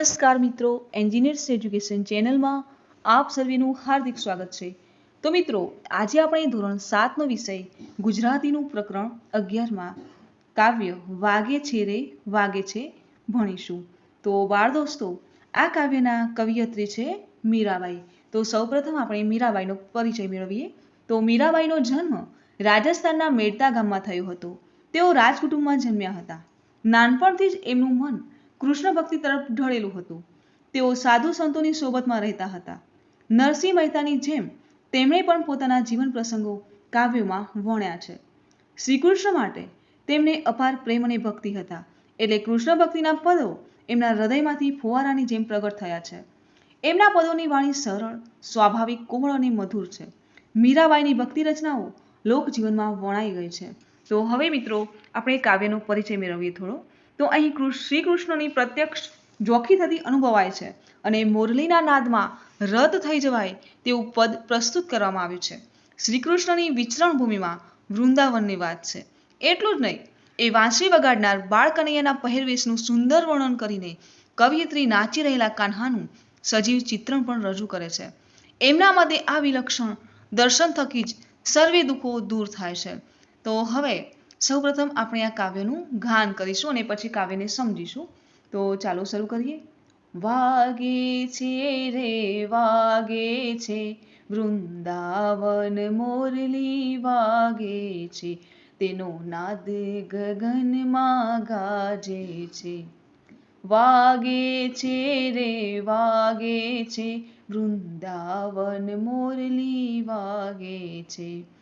નમસ્કાર મિત્રો engineers education ચેનલમાં આપ સર્વેનું હાર્દિક સ્વાગત છે. તો મિત્રો, આજે આપણે ધોરણ સાતનો વિષય, ગુજરાતીનું પ્રકરણ અગિયારમાં, કાવ્ય વાગે છે રે, વાગે છે ભણીશું. તો બાળ દોસ્તો, આ કાવ્યના કવિયત્રી છે મીરાબાઈ. તો સૌપ્રથમ આપણે મીરાબાઈનો પરિચય મેળવીએ. તો મીરાબાઈનો જન્મ રાજસ્થાનના મેડતા ગામમાં થયો હતો. તેઓ રાજકુટુંબમાં જન્મ્યા હતા. નાનપણથી જ એમનું મન કૃષ્ણ ભક્તિ તરફ ઢળેલું હતું. તેઓ સાધુ સંતોની સોબતમાં રહેતા હતા. નરસિંહ મહેતાની જેમ તેમણે પણ પોતાના જીવન પ્રસંગો કાવ્યોમાં વણ્યા છે. શ્રી કૃષ્ણ માટે તેમને અપાર પ્રેમ અને ભક્તિ હતા. એટલે કૃષ્ણ ભક્તિના પદો એમના હૃદયમાંથી ફુવારાની જેમ પ્રગટ થયા છે. એમના પદોની વાણી સરળ, સ્વાભાવિક, કોમળ અને મધુર છે. મીરાબાઈની ભક્તિ રચનાઓ લોકજીવનમાં વણાઈ ગઈ છે. તો હવે મિત્રો, આપણે કાવ્યનો પરિચય મેળવીએ થોડો. તો અહીં શ્રી કૃષ્ણની પ્રત્યક્ષ જોખી થતી અનુભવાય છે અને મોરલીના નાદમાં રદ થઈ જવાય તેવું પદ પ્રસ્તુત કરવામાં આવ્યું છે. શ્રી કૃષ્ણની વિચરણ ભૂમિમાં વૃંદાવનની વાત છે. એટલું જ નહીં, એ વાંસળી વગાડનાર બાળકનૈયાના પહેરવેશનું સુંદર વર્ણન કરીને કવિયત્રી નાચી રહેલા કાન્હાનું સજીવ ચિત્રણ પણ રજૂ કરે છે. એમના મતે આ વિલક્ષણ દર્શન થકી જ સર્વે દુઃખો દૂર થાય છે. તો હવે સૌપ્રથમ આપણે આ કાવ્યનું ગાન કરીશું અને પછી કાવ્યને સમજીશું. તો ચાલો શરૂ કરીએ. વાગે છે રે, વાગે છે. વૃંદાવન મોરલી વાગે છે. તેનો નાદ ગગનમાં ગાજે છે. વાગે છે રે, વાગે છે. વૃંદાવન મોરલી વાગે છે.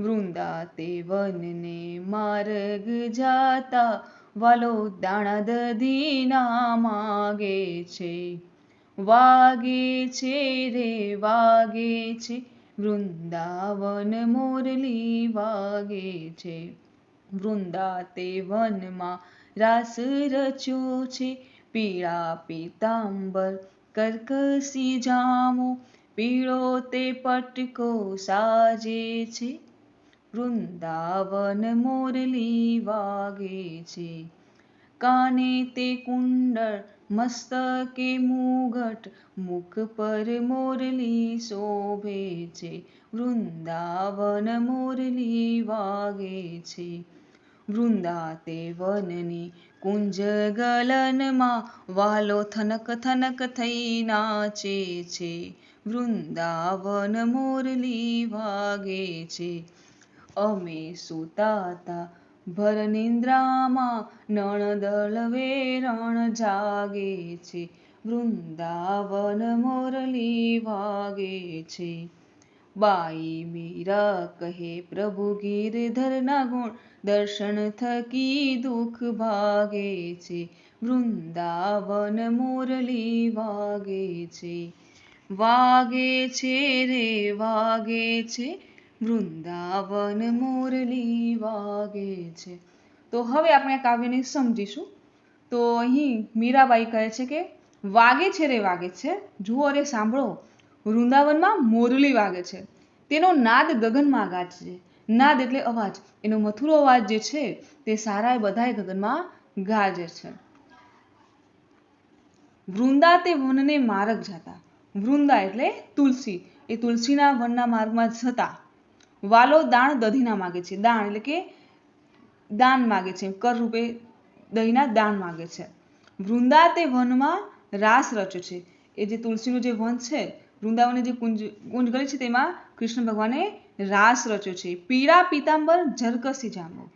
વૃંદા તે વનને માર્ગ જાતા વાલો દાણા દધીના માગે છે. વાગે છે રે, વાગે છે. વૃંદાવન મોરલી વાગે છે. વૃંદા તે વનમાં રાસ રચ્યો છે. પીળા પીતાંબર કરકસી જામો. પીળો તે પટકો સાજે છે. વૃંદાવન મોરલી વાગે છે. કાને તે કુંડળ મસ્તકે મુગટ, મુખ પર મોરલી શોભે છે. વૃંદાવન મોરલી વાગે છે. વૃંદા તે વનની કુંજ ગલનમાં વાલો થનક થનક થઈ નાચે છે. વૃંદાવન મોરલી વાગે છે. અમે સુતાતા ભર નિંદ્રામાં નણ દળવે રણ જાગે છે. વૃંદાવન મોરલી વાગે છે. બાઈ મીરા કહે, પ્રભુ ગીરધરના ગુણ દર્શન થકી દુઃખ ભાગે છે. વૃંદાવન મોરલી વાગે છે. વાગે છે રે, વાગે છે વૃંદાવન મોરલી વાગે છે. તો હવે આપણે આ કાવ્યને સમજીશું. તો અહીં મીરાબાઈ કહે છે કે, વાગે છે રે, વાગે છે. જુઓ રે, સાંભળો. વૃંદાવનમાં મોરલી વાગે છે. તેનો નાદ ગગનમાં ગાજે છે નાદ એટલે અવાજ. એનો મથુરો અવાજ જે છે, તે સારા બધાએ ગગનમાં ગાજે છે. વૃંદા તે વનને માર્ગ જતા. વૃંદા એટલે તુલસી. એ તુલસીના વનના માર્ગમાં જતા. વાલો દાણ દધીના માગે છે. દાણ એટલે કે દાન માગે છે. કર રૂપે દહીંના દાન માગે છે. વૃંદા તે વનમાં રાસ રચ્યો છે. એ જે તુલસીનું જે વન છે, વૃંદાવનની જે કુંજ કુંજ ગલી છે, તેમાં કૃષ્ણ ભગવાને રાસ રચ્યો છે. પીળા પીતાંબર ઝરકસી જામો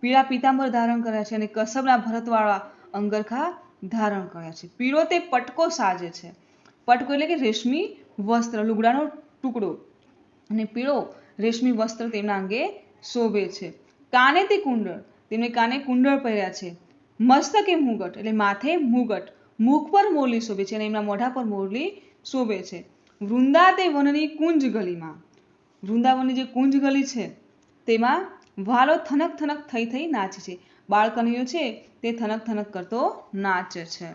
પીળા પીતાંબર ધારણ કર્યા છે અને કસબના ભરતવાળા અંગરખા ધારણ કર્યા છે. પીળો તે પટકો સાજે છે. પટકો એટલે કે રેશમી વસ્ત્ર, લુગડાનો ટુકડો. અને પીળો રેશમી વસ્ત્ર તેમના અંગે શોભે છે. કાને તે કુંડળ? તેમને કાને કુંડળ પહેર્યા છે. મસ્તકે મુગટ, એટલે માથે મુગટ. મુખ પર મોરલી શોભે છે અને એમના મોઢા પર મોરલી શોભે છે. વૃંદા તે વનની કુંજ ગલીમાં. વૃંદાવનની જે કુંજ ગલી છે, તેમાં વાલો થનક થનક થઈ થઈ નાચે છે. બાળકનીઓ છે, તે થનક થનક કરતો નાચે છે.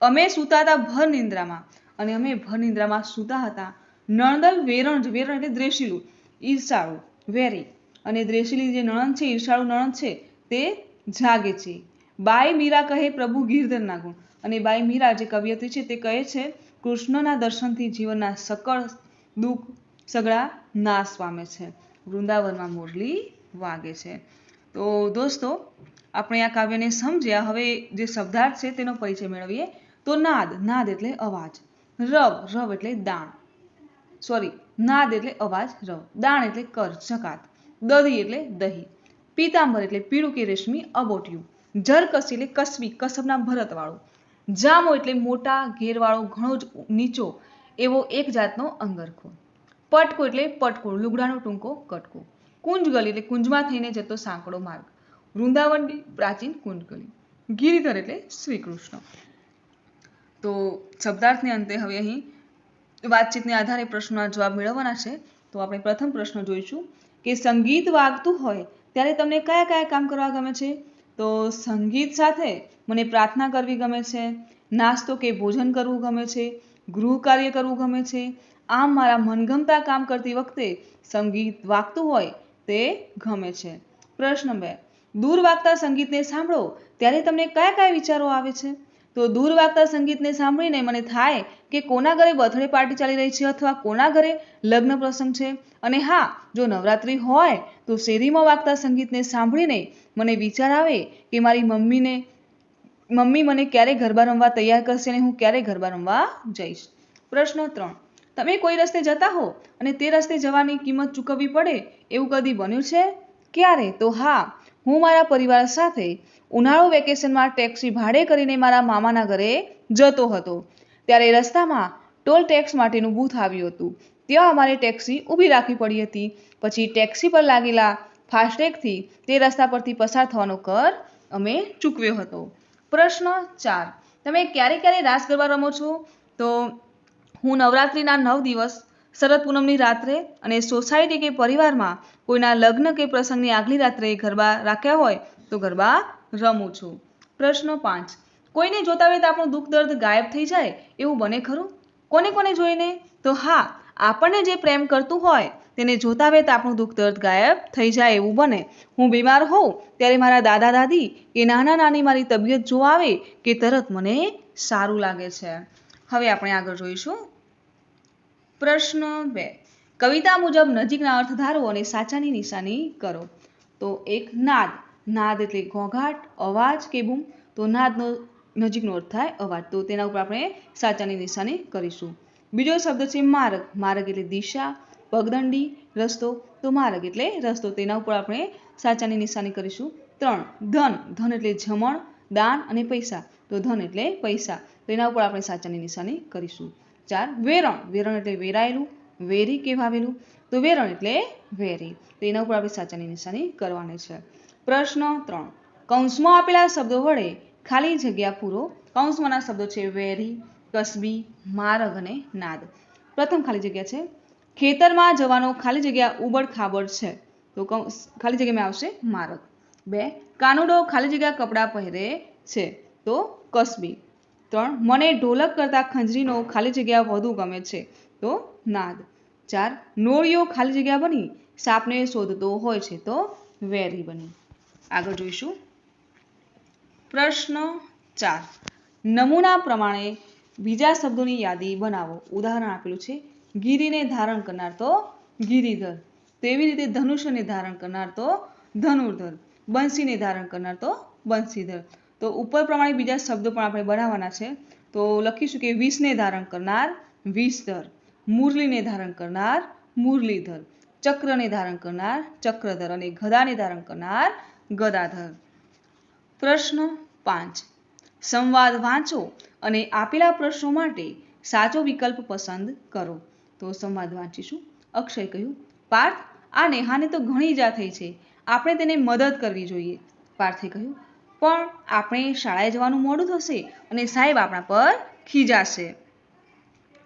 અમે સૂતા હતા ભર નિંદ્રામાં. અને અમે ભર નિંદ્રામાં સૂતા હતા. નણદલ વેરણ વેરણ એટલે દ્રેશીલું. ઈર્ષાળુ, વેરી. અને દ્રેશીલી જે નણંદ છે, ઈર્ષાળુ નણંદ છે, તે જાગે છે. બાઈ મીરા કહે, પ્રભુ ગીરધરના ગુણ અને બાઈ મીરા જે કવિયત્રી છે, તે કહે છે, કૃષ્ણના દર્શનથી જીવનના સકળ દુઃખ સગળા નાશ પામે છે. વૃંદાવનમાં મુરલી વાગે છે. તો દોસ્તો, આપણે આ કાવ્યને સમજ્યા. હવે જે શબ્દાર્થ છે, તેનો પરિચય મેળવીએ. તો નાદ નાદ એટલે અવાજ. રવ રવ એટલે દાણ. સોરી નાદ એટલે અવાજ, રવ. દાણ એટલે કર, જકાત. દધી એટલે દહીં. પીતાંબર એટલે પીળું કે રેશમી અબોટિયું. જરકસી એટલે કસબી કસબના ભરતવાળું. જામો એટલે મોટા, ઘેરવાળો, ઘણો જ નીચો, એવો એક જાતનો અંગરખો. પટકો એટલે પટકો, લુગડાનો ટૂંકો કટકો. કુંજગલી એટલે કુંજમાં થઈને જતો સાંકડો માર્ગ. વૃંદાવનની પ્રાચીન કુંજગલી. ગિરિધર એટલે શ્રી કૃષ્ણ તો શબ્દાર્થને અંતે હવે અહીં વાતચીતને આધારે પ્રશ્નોના જવાબ મેળવવાના છે. તો આપણે પ્રથમ પ્રશ્ન જોઈશું કે સંગીત વાગતું હોય ત્યારે તમને કયા કયા કામ કરવા ગમે છે? તો સંગીત સાથે મને પ્રાર્થના કરવી ગમે છે, નાસ્તો કે ભોજન કરવું ગમે છે, ગૃહ કાર્ય કરવું ગમે છે, આમ મારા મનગમતા કામ કરતી વખતે સંગીત વાગતું હોય તે ગમે છે. પ્રશ્ન બે, દૂર વાગતા સંગીતને સાંભળો ત્યારે તમને કયા કયા વિચારો આવે છે? તો દૂર વાગતા સંગીતને સાંભળીને મને થાય કે કોના ઘરે બર્થડે પાર્ટી ચાલી રહી છે અથવા કોના ઘરે લગ્ન પ્રસંગ છે? અને હા, જો નવરાત્રિ હોય તો શેરીમાં વાગતા સંગીતને સાંભળીને મને વિચાર આવે કે મારી મમ્મીને, મમ્મી મને ક્યારે ગરબા રમવા તૈયાર કરશે અને હું ક્યારે ગરબા રમવા જઈશ? પ્રશ્ન ત્રણ. તમે કોઈ રસ્તે જતા હો અને તે રસ્તે જવાની કિંમત ચૂકવવી પડે એવું કદી બન્યું છે? ક્યારે? તો હા હું મારા પરિવાર સાથે ઉનાળુ વેકેશનમાં ટેક્સી ભાડે કરીને મારા મામાના ઘરે જતો હતો. ત્યારે રસ્તામાં ટોલ ટેક્સ માટેનું બૂથ આવ્યું હતું. ત્યાં અમારે ટેક્સી ઊભી રાખવી પડી હતી. પછી ટેક્સી પર લાગેલા ફાસ્ટેગથી તે રસ્તા પરથી પસાર થવાનો કર અમે ચૂકવ્યો હતો. પ્રશ્ન ચાર. તમે ક્યારે ક્યારે રાસ ગરબા રમો છો? તો હું નવરાત્રિના નવ દિવસ શરદ પૂનમની રાત્રે અને સોસાયટી કે પરિવારમાં કોઈના લગ્ન કે પ્રસંગની આગલી રાત્રે ગરબા રાખ્યા હોય તો ગરબા રમું છું. પ્રશ્ન પાંચ. કોઈને જોતા હોય તો આપણું દુઃખ દર્દ ગાયબ થઈ જાય એવું બને ખરું? કોને કોને જોઈને? તો હા, આપણને જે પ્રેમ કરતું હોય તેને જોતા હોય તો આપણું દુઃખ દર્દ ગાયબ થઈ જાય એવું બને. હું બીમાર હોઉં ત્યારે મારા દાદા દાદી કે નાના નાની મારી તબિયત જો આવે કે તરત મને સારું લાગે છે. હવે આપણે આગળ જોઈશું. પ્રશ્ન બે. કવિતા મુજબ નજીકના અર્થ ધારો અને સાચાની નિશાની કરો. તો એક નાદ. નાદ એટલે ઘોંઘાટ, અવાજ કે બૂમ. તો નાદનો નજીકનો અર્થ થાય અવાજ. તો તેના ઉપર આપણે સાચાની નિશાની કરીશું. બીજો શબ્દ છે માર્ગ. માર્ગ એટલે દિશા, પગદંડી, રસ્તો. તો માર્ગ એટલે રસ્તો. તેના ઉપર આપણે સાચાની નિશાની કરીશું. ત્રણ. ધન. ધન એટલે જમણ, દાન અને પૈસા. તો ધન એટલે પૈસા. તેના ઉપર આપણે સાચાની નિશાની કરીશું. ચાર વેરણ. વેરણ એટલે વેરાયેલું, વેરી કે વાવેલું તો વેરણ એટલે વેરી. તો એના ઉપર આપણે સાચાની નિશાની કરવાની છે. પ્રશ્ન ત્રણ. કૌંસમાં આપેલા શબ્દો વડે ખાલી જગ્યા પૂરો. કૌંસમાંના શબ્દો છે વેરી, કસબી, માર્ગ અને નાદ. પ્રથમ ખાલી જગ્યા છે. ખેતરમાં જવાનો ખાલી જગ્યા ઉબડ ખાબડ છે. તો કૌંસ ખાલી જગ્યામાં આવશે માર્ગ. બે. કાનુડો ખાલી જગ્યા કપડાં પહેરે છે. તો કસબી. ત્રણ, મને ઢોલક કરતાં ખંજરીનો ખાલી જગ્યા વધુ ગમે છે. તો નાદ. ચાર નોળિયો ખાલી જગ્યા બની, સાપને શોધતો હોય છે. તો વેરી બની. આગળ જોઈશું. પ્રશ્ન ચાર, નમૂના પ્રમાણે બીજા શબ્દોની યાદી બનાવો. ઉદાહરણ આપેલું છે, ગીરીને ધારણ કરનાર તો ગિરિધર. તેવી રીતે ધનુષ્યને ધારણ કરનાર તો ધનુર્ધર. બંસીને ધારણ કરનાર તો બંસીધર. તો ઉપર પ્રમાણે બીજા શબ્દો પણ આપણે બનાવવાના છે. તો લખીશું કે વિષને ધારણ કરનાર વિષધર, મુરલીને ધારણ કરનાર મુરલીધર, ચક્રને ધારણ કરનાર ચક્રધર અને ગદાને ધારણ કરનાર ગદાધર. પ્રશ્ન પાંચ. સંવાદ વાંચો અને આપેલા પ્રશ્નો માટે સાચો વિકલ્પ પસંદ કરો. તો સંવાદ વાંચીશું. અક્ષય કહ્યું, પાર્થ, આ નેહાને તો ઘણી ઈજા થઈ છે. આપણે તેને મદદ કરવી જોઈએ. પાર્થે કહ્યું પણ આપણે શાળાએ જવાનું મોડું થશે અને સાહેબ આપણા પર ખીજાશે.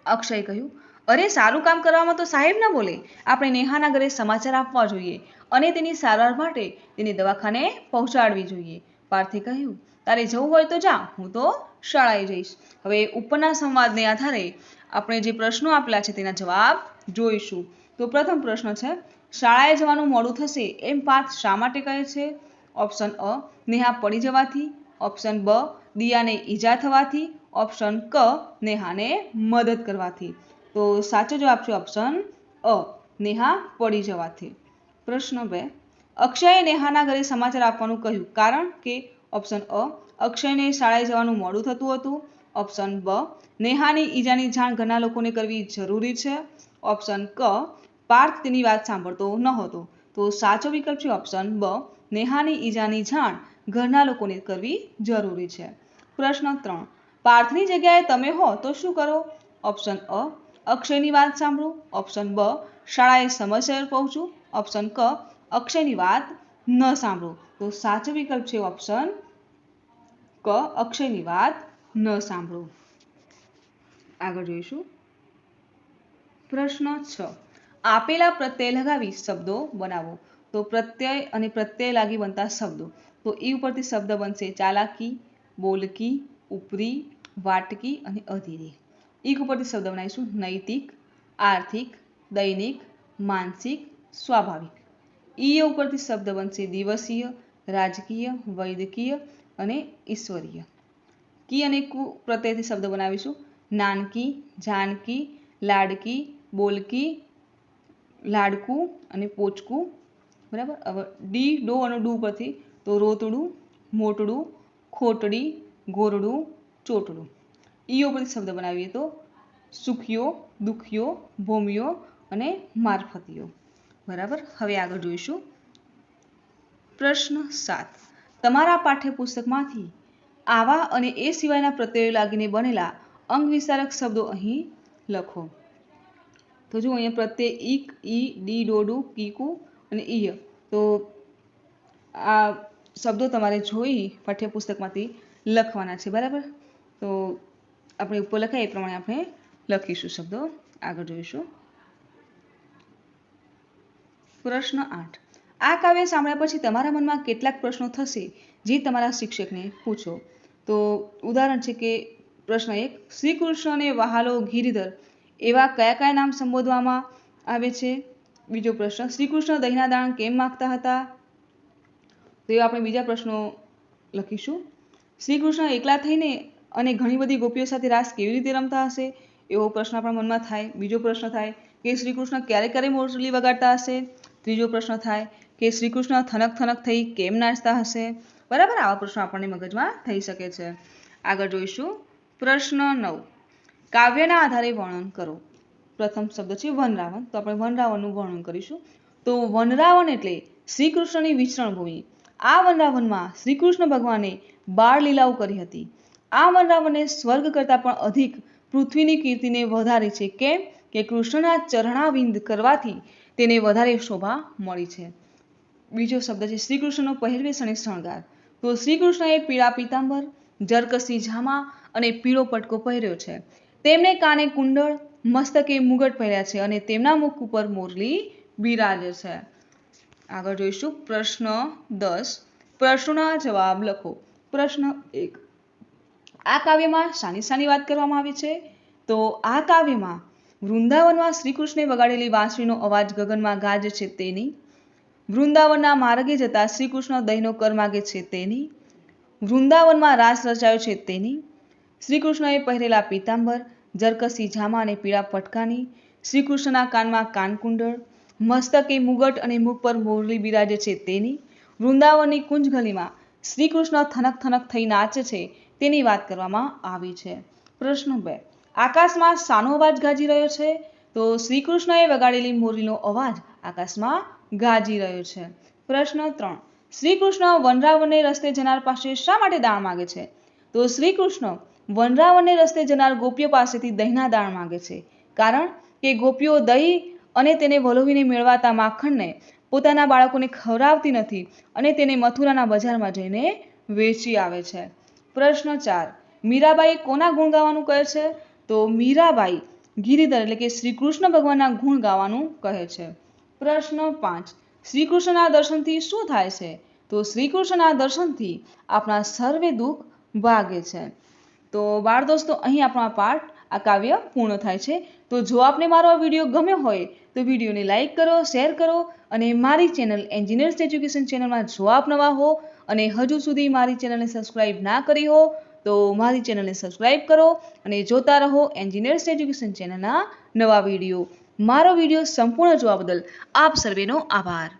અક્ષય કહ્યું, અરે, સારું કામ કરવામાં તો સાહેબ ના બોલે. આપણે નેહાના ઘરે સમાચાર આપવા જોઈએ અને તેની સારવાર માટે તેને દવાખાને પહોંચાડવી જોઈએ. પાર્થે કહ્યું, તારે જવું હોય તો જા, હું તો શાળાએ જઈશ. હવે ઉપરના સંવાદને આધારે આપણે જે પ્રશ્નો આપેલા છે તેના જવાબ જોઈશું. તો પ્રથમ પ્રશ્ન છે, શાળાએ જવાનું મોડું થશે એમ પાર્થ શા માટે કહે છે? ઓપ્શન અ, નેહા પડી જવાથી, ઓપ્શન બ, દિયાને ઈજા થવાથી, ઓપ્શન ક, નેહાને મદદ કરવાથી. તો સાચો જવાબ છે ઓપ્શન અ, નેહા પડી જવાથી. પ્રશ્ન બે, અક્ષયે નેહાના ઘરે સમાચાર આપવાનું કહ્યું. કારણ કે, ઓપ્શન અ, અક્ષયને શાળાએ જવાનું મોડું થતું હતું. ઓપ્શન બ, નેહાની ઈજાની જાણ ઘરના લોકોને કરવી જરૂરી છે. ઓપ્શન ક, પાર્થ તેની વાત સાંભળતો નહોતો. તો સાચો વિકલ્પ છે ઓપ્શન બ નેહાની ઈજાની જાણ ઘરના લોકોને કરવી જરૂરી છે. પ્રશ્ન ત્રણ, પાર્થની જગ્યાએ તમે હો તો શું કરો? ઓપ્શન અ, અક્ષયની વાત સાંભળો. ઓપ્શન બ, શાળાએ સમયસર પહોંચું. ઓપ્શન ક, અક્ષયની વાત ન સાંભળો. તો સાચો વિકલ્પ છે ઓપ્શન ક, અક્ષયની વાત ન સાંભળો. આગળ જોઈશું. પ્રશ્ન છ, આપેલા પ્રત્યય લગાવી શબ્દો બનાવો. તો પ્રત્યય અને પ્રત્યય લાગી બનતા શબ્દો. તો એ ઉપરથી શબ્દ બનશે ચાલાકી, બોલકી, ઉપરી, વાટકી અને અધીરી. એક ઉપરથી શબ્દ બનાવીશું નૈતિક, આર્થિક, દૈનિક, માનસિક, સ્વાભાવિક. ઈ ઉપરથી શબ્દ બનશે દિવસીય, રાજકીય વૈદકીય અને ઈશ્વરીય. કી અને કુ પ્રત્યયથી શબ્દ બનાવીશું નાનકી, જાનકી, લાડકી, બોલકી, લાડકું અને પોચકું બરાબર? હવે ડી ડો અને ડુ પરથી તો રોતડું, મોટડું, ખોટડી, ગોરડું, ચોટડું. ઈઓ પરથી શબ્દ બનાવીએ તો સુખિયો, દુખિયો, ભૂમિયો અને મારફતિયો. બરાબર? હવે આગળ જોઈશું. પ્રશ્ન સાત. તમારા પાઠ્યપુસ્તકમાંથી આવા અને એ સિવાયના પ્રત્યયો લાગીને બનેલા અંગ વિસ્તારક શબ્દો અહીં લખો. તો જો અહીંયા પ્રત્યય ઈક, ઈ, ડી ડોડુ કીકુ અને ઈય તો આ શબ્દો તમારે જોઈ પાઠ્યપુસ્તકમાંથી લખવાના છે, બરાબર? તો આપણે ઉપર લખાય એ પ્રમાણે આપણે લખીશું શબ્દો. આગળ જોઈશું. પ્રશ્ન આઠ. આ કાવ્ય સાંભળ્યા પછી તમારા મનમાં કેટલાક પ્રશ્નો થશે, જે તમારા શિક્ષકને પૂછો. તો ઉદાહરણ છે કે પ્રશ્ન એક શ્રી કૃષ્ણને વહાલો ગિરિધર એવા કયા કયા નામ સંબોધવામાં આવે છે? બીજો પ્રશ્ન શ્રી કૃષ્ણ દહીંના દાણ કેમ માગતા હતા? તો એ આપણે બીજા પ્રશ્નો લખીશું. શ્રી કૃષ્ણ એકલા થઈને અને ઘણી બધી ગોપીઓ સાથે રાસ કેવી રીતે રમતા હશે? એવો પ્રશ્ન આપણા મનમાં થાય. બીજો પ્રશ્ન થાય, કે શ્રી કૃષ્ણ ક્યારે ક્યારે મોરલી વગાડતા હશે? ત્રીજો પ્રશ્ન થાય, કે શ્રી કૃષ્ણ થનક થનક થઈ કેમ નાચતા હશે? બરાબર આવા પ્રશ્નો આપણને મગજમાં થઈ શકે છે. આગળ જોઈશું. પ્રશ્ન નવ, કાવ્યના આધારે વર્ણન કરો. પ્રથમ શબ્દ છે વનરાવન તો આપણે વનરાવનનું વર્ણન કરીશું. તો વનરાવન એટલે શ્રી કૃષ્ણની વિચરણ ભૂમિ. આ વનરાવનમાં શ્રી કૃષ્ણ ભગવાને બાળ લીલાઓ કરી હતી. આ વનરાવને સ્વર્ગ કરતાં પણ અધિક પૃથ્વીની કીર્તિને વધારે છે. કેમ? કે કૃષ્ણના ચરણાવિંદ કરવાથી તેને વધારે શોભા મળી છે. બીજો શબ્દ છે શ્રી કૃષ્ણનો પહેરવેશ અને શણગાર. તો શ્રી કૃષ્ણએ પીળા પીતાંબર, જરકસી જામા અને પીળો પટકો પહેર્યો છે. તેમણે કાને કુંડળ મસ્તકે મુગટ પહેર્યા છે અને તેમના મુખ ઉપર મોરલી બિરાજે છે. આગળ જોઈશું પ્રશ્ન દસ. પ્રશ્નોના જવાબ લખો. પ્રશ્ન એક. આ કાવ્યમાં શાની શાની વાત કરવામાં આવી છે? તો આ કાવ્યમાં વૃંદાવનમાં શ્રીકૃષ્ણે વગાડેલી વાંસળીનો અવાજ ગગનમાં ગાજે છે તેની વૃંદાવનના માર્ગે જતા શ્રીકૃષ્ણ દહીંનો કર માગે છે તેની વૃંદાવનમાં રાસ રચાયો છે તેની શ્રીકૃષ્ણએ પહેરેલા પીતાંબર જરકસી જામા અને પીળા પટકાની, શ્રીકૃષ્ણના કાનમાં કાનકુંડળ, મસ્તકે મુગટ અને મુખ પર મોરલી બિરાજે છે તેની, વૃંદાવનની કુંજગલીમાં શ્રીકૃષ્ણ થનક થનક થઈ નાચે છે તેની વાત કરવામાં આવી છે. પ્રશ્ન બે, આકાશમાં સાનો અવાજ ગાજી રહ્યો છે? તો શ્રીકૃષ્ણએ વગાડેલી મોરલીનો અવાજ આકાશમાં ગાજી રહ્યો છે. પ્રશ્ન ત્રણ, શ્રીકૃષ્ણ વનરાવણને રસ્તે જનાર પાસે શા માટે દાણ માગે છે? તો શ્રી કૃષ્ણ વનરાવને રસ્તે જનાર ગોપીઓ પાસેથી દહીંના દાણ માગે છે. કારણ કે ગોપીઓ દહીં અને તેને વલોવીને મેળવાતા માખણને પોતાના બાળકોને ખવડાવતી નથી અને તેને મથુરાના બજારમાં જઈને વેચી આવે છે. પ્રશ્ન ચાર, મીરાબાઈ કોના ગુણ ગાવાનું કહે છે? તો મીરાબાઈ ગિરિધર એટલે કે શ્રી કૃષ્ણ ભગવાનના ગુણ ગાવાનું કહે છે. પ્રશ્ન પાંચ શ્રી કૃષ્ણના દર્શનથી શું થાય છે? તો શ્રી કૃષ્ણના દર્શનથી આપણા સર્વે દુઃખ ભાગે છે. તો બાળ દોસ્તો, અહીં આપણો આ પાઠ, આ કાવ્ય પૂર્ણ થાય છે. તો જો આપને મારો આ વીડિયો ગમ્યો હોય, તો વિડીયોને લાઇક કરો, શેર કરો અને મારી ચેનલ એન્જિનિયર્સ એજ્યુકેશન ચેનલમાં જો આપ નવા હો અને હજુ સુધી મારી ચેનલને સબસ્ક્રાઇબ ના કરી હો, તો મારી ચેનલને સબસ્ક્રાઈબ કરો અને જોતા રહો એન્જિનિયર્સ એજ્યુકેશન ચેનલના નવા વીડિયો. મારો વીડિયો સંપૂર્ણ જોવા બદલ આપ સર્વેનો આભાર.